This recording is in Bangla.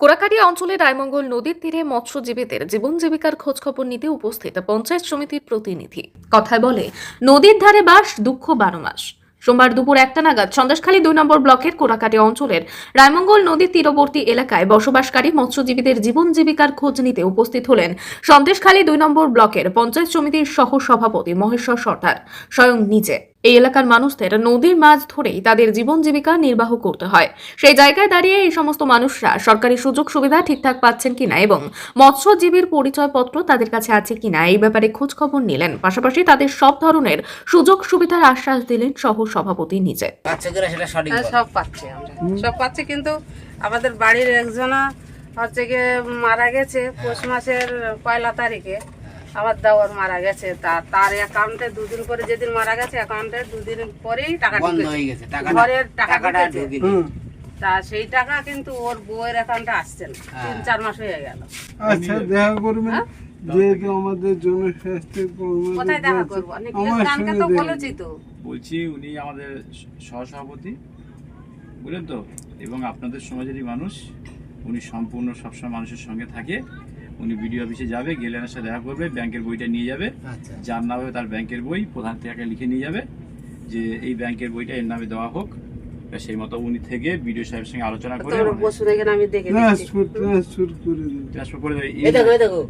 কোরাকাটিয়া অঞ্চলের রায়মঙ্গল নদীর তীরে মৎস্যজীবীদের জীবন জীবিকার খোঁজখবর নিতে উপস্থিত পঞ্চায়েত সমিতির প্রতিনিধি। কথায় বলে, নদীর ধারে বাস, দুঃখ বারো মাস। সোমবার দুপুর একটা নাগাদ সন্দেশখালী দুই নম্বর ব্লকের কোরাকাটিয়া অঞ্চলের রায়মঙ্গল নদীর তীরবর্তী এলাকায় বসবাসকারী মৎস্যজীবীদের জীবন জীবিকার খোঁজ নিতে উপস্থিত হলেন সন্দেশখালী দুই নম্বর ব্লকের পঞ্চায়েত সমিতির সহ সভাপতি মহেশ্বর সর্দার, স্বয়ং নিজে। এই এলাকার মানুষদের নদীর মাছ ধরেই তাদের জীবন জীবিকা নির্বাহ করতে হয়। সেই জায়গায় দাঁড়িয়ে এই সমস্ত মানুষরা সরকারি সুযোগ সুবিধা ঠিকঠাক পাচ্ছেন কিনা এবং মৎস্যজীবীর পরিচয়পত্র তাদের কাছে আছে কিনা এই ব্যাপারে খোঁজ খবর নিলেন। পাশাপাশি তাদের সব ধরনের সুযোগ সুবিধার আশ্বাস দিলেন সহ সভাপতি নিজে হ্যাঁ। সব পাচ্ছি আমরা। সব পাচ্ছি কিন্তু আমাদের বাড়ির একজনা হচ্ছে গিয়ে মারা গেছে পৌষ মাসের পয়লা তারিখে। আমার দেওয়ার মারা গেছে তার তার অ্যাকাউন্টে দুদিন পরে যেদিন মারা গেছে অ্যাকাউন্টে দুদিন পরেই টাকা বন্ধ ঢুকেছে। হয়ে ঘরের টাকা টাকাটা ঢুকেছে। তা সেই টাকা কিন্তু ওর বউয়ের অ্যাকাউন্টে আসছে না। তিন চার মাস হয়ে গেল। আচ্ছা দেখা করবেন যেহেতু আমাদের কোথায় দেখা করব? তো বলেছি তো। বলছি উনি আমাদের সহসভাপতি বুঝলেন তো? এবং আপনাদের সমাজেরই মানুষ উনি সম্পূর্ণ সবসময় মানুষের সঙ্গে থাকে। উনি বিডিও অফিসে যাবে গেলে এনার সাথে দেখা করবে ব্যাংকের বইটা নিয়ে যাবে। যার যার নামে তার ব্যাংকের বই প্রধান থেকে লিখে নিয়ে যাবে যে এই ব্যাংকের বইটা এর নামে দেওয়া হোক। সেই মতো উনি থেকে বিডিও সাহেবের সঙ্গে আলোচনা করে ট্রান্সফার দেবো।